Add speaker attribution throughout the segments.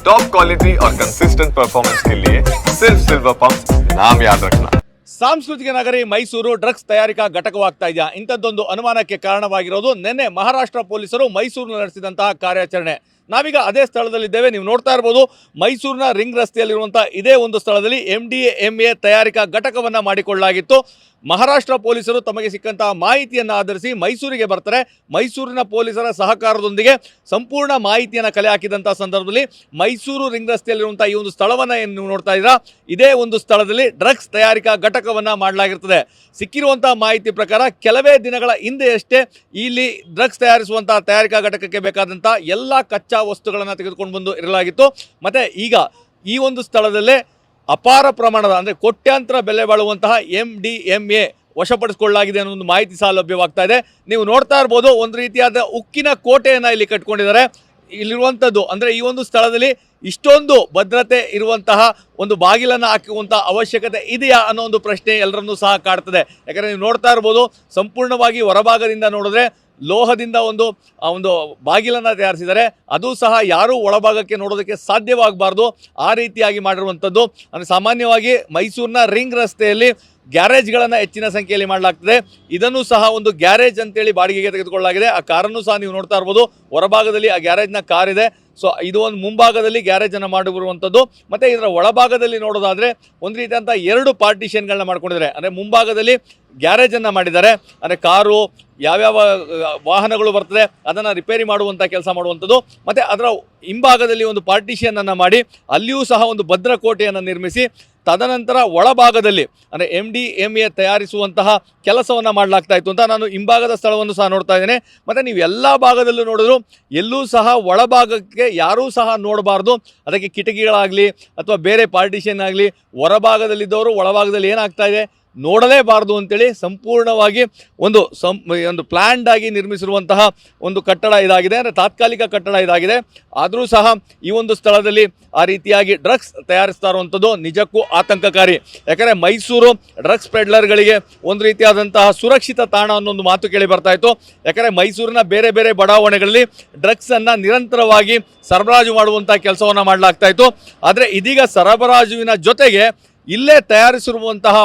Speaker 1: Top quality और consistent performance के लिए सिर्फ सिल्वर पंप नाम याद रखना
Speaker 2: ಸಾಂಸ್ಕೃತಿಕ ನಗರಿ ಮೈಸೂರು ಡ್ರಗ್ಸ್ ತಯಾರಿಕಾ ಘಟಕವಾಗ್ತಾ ಇದೆಯಾ ಇಂಥದ್ದೊಂದು ಅನುಮಾನಕ್ಕೆ ಕಾರಣವಾಗಿರೋದು ನಿನ್ನೆ ಮಹಾರಾಷ್ಟ್ರ ಪೊಲೀಸರು ಮೈಸೂರು ನಡೆಸಿದಂತಹ ಕಾರ್ಯಾಚರಣೆ ನಾವೀಗ ಅದೇ ಸ್ಥಳದಲ್ಲಿದ್ದೇವೆ. ನೀವು ನೋಡ್ತಾ ಇರ್ಬೋದು, ಮೈಸೂರಿನ ರಿಂಗ್ ರಸ್ತೆಯಲ್ಲಿರುವಂಥ ಇದೇ ಒಂದು ಸ್ಥಳದಲ್ಲಿ ಎಂ ಡಿ ಎಂ ಎ ತಯಾರಿಕಾ ಘಟಕವನ್ನು ಮಾಡಿಕೊಳ್ಳಲಾಗಿತ್ತು. ಮಹಾರಾಷ್ಟ್ರ ಪೊಲೀಸರು ತಮಗೆ ಸಿಕ್ಕಂತಹ ಮಾಹಿತಿಯನ್ನು ಆಧರಿಸಿ ಮೈಸೂರಿಗೆ ಬರ್ತಾರೆ. ಮೈಸೂರಿನ ಪೊಲೀಸರ ಸಹಕಾರದೊಂದಿಗೆ ಸಂಪೂರ್ಣ ಮಾಹಿತಿಯನ್ನು ಕಲೆ ಹಾಕಿದಂಥ ಸಂದರ್ಭದಲ್ಲಿ ಮೈಸೂರು ರಿಂಗ್ ರಸ್ತೆಯಲ್ಲಿರುವಂಥ ಈ ಒಂದು ಸ್ಥಳವನ್ನು ಏನು ನೀವು ನೋಡ್ತಾ ಇದ್ದೀರಾ? ಇದೇ ಒಂದು ಸ್ಥಳದಲ್ಲಿ ಡ್ರಗ್ಸ್ ತಯಾರಿಕಾ ಘಟಕವನ್ನು ಮಾಡಲಾಗಿರ್ತದೆ. ಸಿಕ್ಕಿರುವಂಥ ಮಾಹಿತಿ ಪ್ರಕಾರ ಕೆಲವೇ ದಿನಗಳ ಹಿಂದೆಯಷ್ಟೇ ಇಲ್ಲಿ ಡ್ರಗ್ಸ್ ತಯಾರಿಸುವಂತಹ ತಯಾರಿಕಾ ಘಟಕಕ್ಕೆ ಬೇಕಾದಂಥ ಎಲ್ಲ ಕಚ್ಚಾ ವಸ್ತುಗಳನ್ನು ತೆಗೆದುಕೊಂಡು ಬಂದು ಇರಲಾಗಿತ್ತು. ಮತ್ತು ಈಗ ಈ ಒಂದು ಸ್ಥಳದಲ್ಲೇ ಅಪಾರ ಪ್ರಮಾಣದ ಅಂದರೆ ಕೋಟ್ಯಾಂತರ ಬೆಲೆ ಬಾಳುವಂತಹ ಎಂ ಡಿ ಎಂ ಎ ವಶಪಡಿಸಿಕೊಳ್ಳಲಾಗಿದೆ ಅನ್ನೋ ಒಂದು ಮಾಹಿತಿ ಸಹ ಲಭ್ಯವಾಗ್ತಾ ಇದೆ. ನೀವು ನೋಡ್ತಾ ಇರ್ಬೋದು ಒಂದು ರೀತಿಯಾದ ಉಕ್ಕಿನ ಕೋಟೆಯನ್ನು ಇಲ್ಲಿ ಕಟ್ಕೊಂಡಿದ್ದಾರೆ ಇಲ್ಲಿರುವಂಥದ್ದು ಅಂದರೆ ಈ ಒಂದು ಸ್ಥಳದಲ್ಲಿ ಇಷ್ಟೊಂದು ಭದ್ರತೆ ಇರುವಂತಹ ಒಂದು ಬಾಗಿಲನ್ನು ಹಾಕುವಂಥ ಅವಶ್ಯಕತೆ ಇದೆಯಾ ಅನ್ನೋ ಒಂದು ಪ್ರಶ್ನೆ ಎಲ್ಲರನ್ನೂ ಸಹ ಕಾಡ್ತದೆ. ಯಾಕಂದರೆ ನೀವು ನೋಡ್ತಾ ಇರ್ಬೋದು, ಸಂಪೂರ್ಣವಾಗಿ ಹೊರಭಾಗದಿಂದ ನೋಡಿದ್ರೆ ಲೋಹದಿಂದ ಒಂದು ಒಂದು ಬಾಗಿಲನ್ನು ತಯಾರಿಸಿದ್ದಾರೆ. ಅದು ಸಹ ಯಾರೂ ಒಳಭಾಗಕ್ಕೆ ನೋಡೋದಕ್ಕೆ ಸಾಧ್ಯವಾಗಬಾರ್ದು. ಆ ರೀತಿಯಾಗಿ ಮಾಡಿರುವಂಥದ್ದು. ಅಂದರೆ ಸಾಮಾನ್ಯವಾಗಿ ಮೈಸೂರಿನ ರಿಂಗ್ ರಸ್ತೆಯಲ್ಲಿ ಗ್ಯಾರೇಜ್ಗಳನ್ನು ಹೆಚ್ಚಿನ ಸಂಖ್ಯೆಯಲ್ಲಿ ಮಾಡಲಾಗ್ತದೆ. ಇದನ್ನು ಸಹ ಒಂದು ಗ್ಯಾರೇಜ್ ಅಂತೇಳಿ ಬಾಡಿಗೆಗೆ ತೆಗೆದುಕೊಳ್ಳಲಾಗಿದೆ. ಆ ಕಾರನ್ನು ಸಹ ನೀವು ನೋಡ್ತಾ ಇರ್ಬೋದು. ಹೊರಭಾಗದಲ್ಲಿ ಆ ಗ್ಯಾರೇಜ್ನ ಕಾರ್ ಇದೆ. ಸೊ, ಇದು ಒಂದು ಮುಂಭಾಗದಲ್ಲಿ ಗ್ಯಾರೇಜನ್ನು ಮಾಡಿರುವಂಥದ್ದು. ಮತ್ತು ಇದರ ಒಳಭಾಗದಲ್ಲಿ ನೋಡೋದಾದರೆ ಒಂದು ರೀತಿಯಂತ ಎರಡು ಪಾರ್ಟಿಷನ್ಗಳನ್ನ ಮಾಡ್ಕೊಂಡಿದ್ದಾರೆ. ಅಂದರೆ ಮುಂಭಾಗದಲ್ಲಿ ಗ್ಯಾರೇಜನ್ನು ಮಾಡಿದ್ದಾರೆ. ಅಂದರೆ ಕಾರು ಯಾವ್ಯಾವ ವಾಹನಗಳು ಬರ್ತದೆ, ಅದನ್ನ ರಿಪೇರಿ ಮಾಡುವಂತ ಕೆಲಸ ಮಾಡುವಂಥದ್ದು. ಮತ್ತೆ ಅದರ ಹಿಂಭಾಗದಲ್ಲಿ ಒಂದು ಪಾರ್ಟಿಷನ್ ಅನ್ನ ಮಾಡಿ, ಅಲ್ಲಿಯೂ ಸಹ ಒಂದು ಭದ್ರಕೋಟೆಯನ್ನು ನಿರ್ಮಿಸಿ, ತದನಂತರ ಒಳಭಾಗದಲ್ಲಿ, ಅಂದರೆ ಎಂ ಡಿ ಎಂ ಎ ತಯಾರಿಸುವಂತಹ ಕೆಲಸವನ್ನು ಮಾಡಲಾಗ್ತಾ ಇತ್ತು ಅಂತ ನಾನು ಹಿಂಭಾಗದ ಸ್ಥಳವನ್ನು ಸಹ ನೋಡ್ತಾ ಇದ್ದೇನೆ. ಮತ್ತು ನೀವು ಎಲ್ಲ ಭಾಗದಲ್ಲೂ ನೋಡಿದ್ರು, ಎಲ್ಲೂ ಸಹ ಒಳಭಾಗಕ್ಕೆ ಯಾರೂ ಸಹ ನೋಡಬಾರ್ದು. ಅದಕ್ಕೆ ಕಿಟಕಿಗಳಾಗಲಿ, ಅಥವಾ ಬೇರೆ ಪಾರ್ಟಿಷನ್ ಆಗಲಿ, ಹೊರಭಾಗದಲ್ಲಿದ್ದವರು ಒಳಭಾಗದಲ್ಲಿ ಏನಾಗ್ತಾ ಇದೆ? ನೋಡಲೇಬಾರದು ಅಂತೇಳಿ ಸಂಪೂರ್ಣವಾಗಿ ಒಂದು ಸಂ ಒಂದು ಪ್ಲ್ಯಾಂಡ್ ಆಗಿ ನಿರ್ಮಿಸಿರುವಂತಹ ಒಂದು ಕಟ್ಟಡ ಇದಾಗಿದೆ, ಅಂದರೆ ತಾತ್ಕಾಲಿಕ ಕಟ್ಟಡ ಇದಾಗಿದೆ. ಆದರೂ ಸಹ ಈ ಒಂದು ಸ್ಥಳದಲ್ಲಿ ಆ ರೀತಿಯಾಗಿ ಡ್ರಗ್ಸ್ ತಯಾರಿಸ್ತಾ ಇರುವಂಥದ್ದು ನಿಜಕ್ಕೂ ಆತಂಕಕಾರಿ. ಯಾಕಂದರೆ ಮೈಸೂರು ಡ್ರಗ್ಸ್ ಪೆಡ್ಲರ್ಗಳಿಗೆ ಒಂದು ರೀತಿಯಾದಂತಹ ಸುರಕ್ಷಿತ ತಾಣ ಅನ್ನೋ ಒಂದು ಮಾತು ಕೇಳಿ ಬರ್ತಾ ಇತ್ತು. ಯಾಕಂದರೆ ಮೈಸೂರಿನ ಬೇರೆ ಬೇರೆ ಬಡಾವಣೆಗಳಲ್ಲಿ ಡ್ರಗ್ಸನ್ನು ನಿರಂತರವಾಗಿ ಸರಬರಾಜು ಮಾಡುವಂಥ ಕೆಲಸವನ್ನು ಮಾಡಲಾಗ್ತಾ ಇತ್ತು. ಆದರೆ ಇದೀಗ ಸರಬರಾಜುವಿನ ಜೊತೆಗೆ ಇಲ್ಲೇ ತಯಾರಿಸಿರುವಂತಹ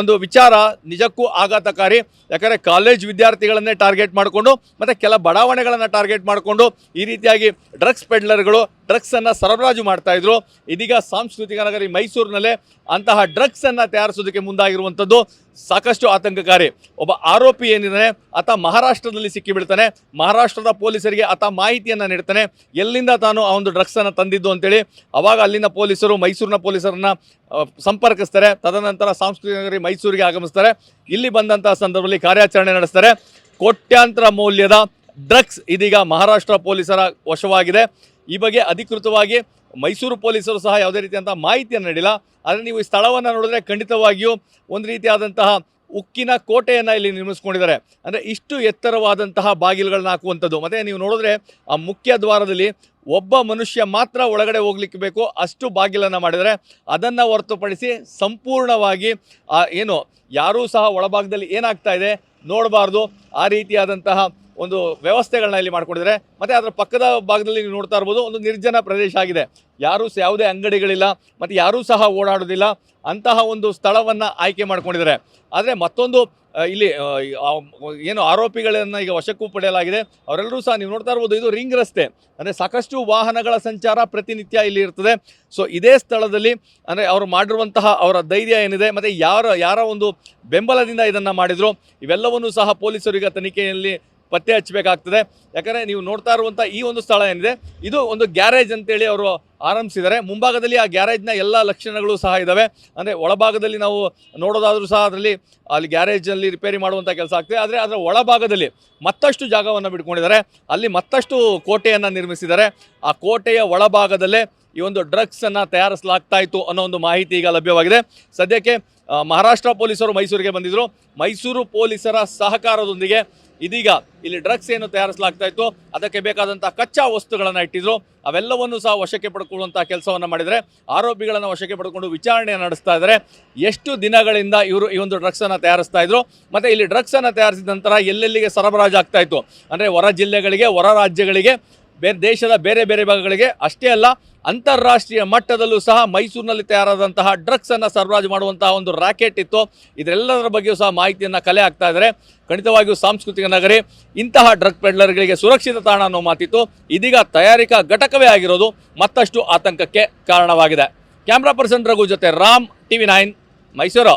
Speaker 2: ಒಂದು ವಿಚಾರ ನಿಜಕ್ಕೂ ಆಘಾತಕಾರಿ. ಯಾಕಂದರೆ ಕಾಲೇಜ್ ವಿದ್ಯಾರ್ಥಿಗಳನ್ನೇ ಟಾರ್ಗೆಟ್ ಮಾಡಿಕೊಂಡು, ಮತ್ತು ಕೆಲ ಬಡಾವಣೆಗಳನ್ನು ಟಾರ್ಗೆಟ್ ಮಾಡಿಕೊಂಡು ಈ ರೀತಿಯಾಗಿ ಡ್ರಗ್ಸ್ ಪೆಡ್ಲರ್ಗಳು ಡ್ರಗ್ಸನ್ನು ಸರಬರಾಜು ಮಾಡ್ತಾಯಿದ್ರು ಇದೀಗ ಸಾಂಸ್ಕೃತಿಕ ನಗರಿ ಮೈಸೂರಿನಲ್ಲೇ ಅಂತಹ ಡ್ರಗ್ಸನ್ನು ತಯಾರಿಸೋದಕ್ಕೆ ಮುಂದಾಗಿರುವಂಥದ್ದು ಸಾಕಷ್ಟು ಆತಂಕಕಾರಿ. ಒಬ್ಬ ಆರೋಪಿ ಏನಿದ್ದಾನೆ, ಆತ ಮಹಾರಾಷ್ಟ್ರದಲ್ಲಿ ಸಿಕ್ಕಿಬಿಡ್ತಾನೆ. ಮಹಾರಾಷ್ಟ್ರದ ಪೊಲೀಸರಿಗೆ ಆತ ಮಾಹಿತಿಯನ್ನು ನೀಡ್ತಾನೆ. ಎಲ್ಲಿಂದ ತಾನು ಆ ಒಂದು ಡ್ರಗ್ಸನ್ನು ತಂದಿದ್ದು ಅಂತೇಳಿ ಅವಾಗ ಅಲ್ಲಿನ ಪೊಲೀಸರು ಮೈಸೂರಿನ ಪೊಲೀಸರನ್ನು ಸಂಪರ್ಕಿಸ್ತಾರೆ. ತದನಂತರ ಸಾಂಸ್ಕೃತಿಕ ನಗರಿ ಮೈಸೂರಿಗೆ ಆಗಮಿಸ್ತಾರೆ. ಇಲ್ಲಿ ಬಂದಂತಹ ಸಂದರ್ಭದಲ್ಲಿ ಕಾರ್ಯಾಚರಣೆ ನಡೆಸ್ತಾರೆ. ಕೋಟ್ಯಾಂತರ ಮೌಲ್ಯದ ಡ್ರಗ್ಸ್ ಇದೀಗ ಮಹಾರಾಷ್ಟ್ರ ಪೊಲೀಸರ ವಶವಾಗಿದೆ. ಈ ಬಗ್ಗೆ ಅಧಿಕೃತವಾಗಿ ಮೈಸೂರು ಪೊಲೀಸರು ಸಹ ಯಾವುದೇ ರೀತಿಯಂತಹ ಮಾಹಿತಿಯನ್ನು ನೀಡಿಲ್ಲ. ಆದರೆ ನೀವು ಈ ಸ್ಥಳವನ್ನು ನೋಡಿದ್ರೆ ಖಂಡಿತವಾಗಿಯೂ ಒಂದು ರೀತಿಯಾದಂತಹ ಉಕ್ಕಿನ ಕೋಟೆಯನ್ನು ಇಲ್ಲಿ ನಿರ್ಮಿಸ್ಕೊಂಡಿದ್ದಾರೆ. ಅಂದರೆ ಇಷ್ಟು ಎತ್ತರವಾದಂತಹ ಬಾಗಿಲುಗಳನ್ನ ಹಾಕುವಂಥದ್ದು. ಮತ್ತು ನೀವು ನೋಡಿದ್ರೆ ಆ ಮುಖ್ಯ ದ್ವಾರದಲ್ಲಿ ಒಬ್ಬ ಮನುಷ್ಯ ಮಾತ್ರ ಒಳಗಡೆ ಹೋಗ್ಲಿಕ್ಕೆ ಬೇಕು, ಅಷ್ಟು ಬಾಗಿಲನ್ನು ಮಾಡಿದರೆ ಅದನ್ನು ಹೊರತುಪಡಿಸಿ ಸಂಪೂರ್ಣವಾಗಿ ಏನು, ಯಾರೂ ಸಹ ಒಳಭಾಗದಲ್ಲಿ ಏನಾಗ್ತಾ ಇದೆ ನೋಡಬಾರ್ದು. ಆ ರೀತಿಯಾದಂತಹ ಒಂದು ವ್ಯವಸ್ಥೆಗಳನ್ನ ಇಲ್ಲಿ ಮಾಡ್ಕೊಂಡಿದ್ದಾರೆ. ಮತ್ತೆ ಅದರ ಪಕ್ಕದ ಭಾಗದಲ್ಲಿ ನೀವು ನೋಡ್ತಾ ಇರ್ಬೋದು ಒಂದು ನಿರ್ಜನ ಪ್ರದೇಶ ಆಗಿದೆ. ಯಾರೂ ಯಾವುದೇ ಅಂಗಡಿಗಳಿಲ್ಲ, ಮತ್ತು ಯಾರೂ ಸಹ ಓಡಾಡೋದಿಲ್ಲ. ಅಂತಹ ಒಂದು ಸ್ಥಳವನ್ನು ಆಯ್ಕೆ ಮಾಡ್ಕೊಂಡಿದ್ದಾರೆ. ಆದರೆ ಮತ್ತೊಂದು ಇಲ್ಲಿ ಏನು ಆರೋಪಿಗಳನ್ನು ಈಗ ವಶಕ್ಕೂ ಪಡೆಯಲಾಗಿದೆ. ಅವರೆಲ್ಲರೂ ಸಹ ನೀವು ನೋಡ್ತಾ ಇರ್ಬೋದು ಇದು ರಿಂಗ್ ರಸ್ತೆ. ಅಂದರೆ ಸಾಕಷ್ಟು ವಾಹನಗಳ ಸಂಚಾರ ಪ್ರತಿನಿತ್ಯ ಇಲ್ಲಿ ಇರ್ತದೆ. ಸೊ ಇದೇ ಸ್ಥಳದಲ್ಲಿ, ಅಂದರೆ ಅವರು ಮಾಡಿರುವಂತಹ ಅವರ ಧೈರ್ಯ ಏನಿದೆ, ಮತ್ತು ಯಾರ ಯಾರ ಒಂದು ಬೆಂಬಲದಿಂದ ಇದನ್ನು ಮಾಡಿದರು, ಇವೆಲ್ಲವನ್ನೂ ಸಹ ಪೊಲೀಸರು ಈಗ ತನಿಖೆಯಲ್ಲಿ ಪತ್ತೆ ಹಚ್ಚಬೇಕಾಗ್ತದೆ. ಯಾಕಂದರೆ ನೀವು ನೋಡ್ತಾ ಇರುವಂಥ ಈ ಒಂದು ಸ್ಥಳ ಏನಿದೆ, ಇದು ಒಂದು ಗ್ಯಾರೇಜ್ ಅಂತೇಳಿ ಅವರು ಆರಂಭಿಸಿದ್ದಾರೆ. ಮುಂಭಾಗದಲ್ಲಿ ಆ ಗ್ಯಾರೇಜ್ನ ಎಲ್ಲ ಲಕ್ಷಣಗಳು ಸಹ ಇದ್ದಾವೆ ಅಂದರೆ ಒಳಭಾಗದಲ್ಲಿ ನಾವು ನೋಡೋದಾದರೂ ಸಹ ಅದರಲ್ಲಿ ಅಲ್ಲಿ ಗ್ಯಾರೇಜಲ್ಲಿ ರಿಪೇರಿ ಮಾಡುವಂಥ ಕೆಲಸ ಆಗ್ತದೆ. ಆದರೆ ಅದರ ಒಳಭಾಗದಲ್ಲಿ ಮತ್ತಷ್ಟು ಜಾಗವನ್ನು ಬಿಟ್ಕೊಂಡಿದ್ದಾರೆ. ಅಲ್ಲಿ ಮತ್ತಷ್ಟು ಕೋಟೆಯನ್ನು ನಿರ್ಮಿಸಿದ್ದಾರೆ. ಆ ಕೋಟೆಯ ಒಳಭಾಗದಲ್ಲೇ ಈ ಒಂದು ಡ್ರಗ್ಸನ್ನು ತಯಾರಿಸಲಾಗ್ತಾ ಇತ್ತು ಅನ್ನೋ ಒಂದು ಮಾಹಿತಿ ಈಗ ಲಭ್ಯವಾಗಿದೆ. ಸದ್ಯಕ್ಕೆ ಮಹಾರಾಷ್ಟ್ರ ಪೊಲೀಸರು ಮೈಸೂರಿಗೆ ಬಂದಿದ್ದರು ಮೈಸೂರು ಪೊಲೀಸರ ಸಹಕಾರದೊಂದಿಗೆ ಇದೀಗ ಇಲ್ಲಿ ಡ್ರಗ್ಸ್ ಏನು ತಯಾರಿಸಲಾಗ್ತಾ ಇತ್ತು ಅದಕ್ಕೆ ಬೇಕಾದಂಥ ಕಚ್ಚಾ ವಸ್ತುಗಳನ್ನು ಇಟ್ಟಿದ್ರು. ಅವೆಲ್ಲವನ್ನು ಸಹ ವಶಕ್ಕೆ ಪಡ್ಕೊಳ್ಳುವಂಥ ಕೆಲಸವನ್ನು ಮಾಡಿದರೆ, ಆರೋಪಿಗಳನ್ನು ವಶಕ್ಕೆ ಪಡ್ಕೊಂಡು ವಿಚಾರಣೆ ನಡೆಸ್ತಾ ಇದ್ದಾರೆ. ಎಷ್ಟು ದಿನಗಳಿಂದ ಇವರು ಈ ಒಂದು ಡ್ರಗ್ಸನ್ನು ತಯಾರಿಸ್ತಾ ಇದ್ರು ಮತ್ತು ಇಲ್ಲಿ ಡ್ರಗ್ಸನ್ನು ತಯಾರಿಸಿದ ನಂತರ ಎಲ್ಲೆಲ್ಲಿಗೆ ಸರಬರಾಜು ಆಗ್ತಾ ಇತ್ತು ಅಂದರೆ ಹೊರ ಜಿಲ್ಲೆಗಳಿಗೆ, ಹೊರ ರಾಜ್ಯಗಳಿಗೆ ಬೇರೆ ದೇಶದ ಬೇರೆ ಬೇರೆ ಭಾಗಗಳಿಗೆ. ಅಷ್ಟೇ ಅಲ್ಲ, ಅಂತಾರಾಷ್ಟ್ರೀಯ ಮಟ್ಟದಲ್ಲೂ ಸಹ ಮೈಸೂರಿನಲ್ಲಿ ತಯಾರಾದಂತಹ ಡ್ರಗ್ಸ್ ಅನ್ನು ಸರಬರಾಜು ಮಾಡುವಂತಹ ಒಂದು ರಾಕೆಟ್ ಇತ್ತು. ಇದರೆಲ್ಲದರ ಬಗ್ಗೆಯೂ ಸಹ ಮಾಹಿತಿಯನ್ನು ಕಲೆ ಹಾಕ್ತಾ ಇದ್ದಾರೆ ಖಂಡಿತವಾಗಿಯೂ ಸಾಂಸ್ಕೃತಿಕ ನಗರಿ, ಇಂತಹ ಡ್ರಗ್ ಪೆಡ್ಲರ್ಗಳಿಗೆ ಸುರಕ್ಷಿತ ತಾಣ ಅನ್ನೋ ಮಾತಿತ್ತು. ಇದೀಗ ತಯಾರಿಕಾ ಘಟಕವೇ ಆಗಿರೋದು, ಮತ್ತಷ್ಟು ಆತಂಕಕ್ಕೆ ಕಾರಣವಾಗಿದೆ. ಕ್ಯಾಮ್ರಾ ಪರ್ಸನ್ ರಘು ಜೊತೆ ರಾಮ್, ಟಿವಿ ನೈನ್, ಮೈಸೂರು.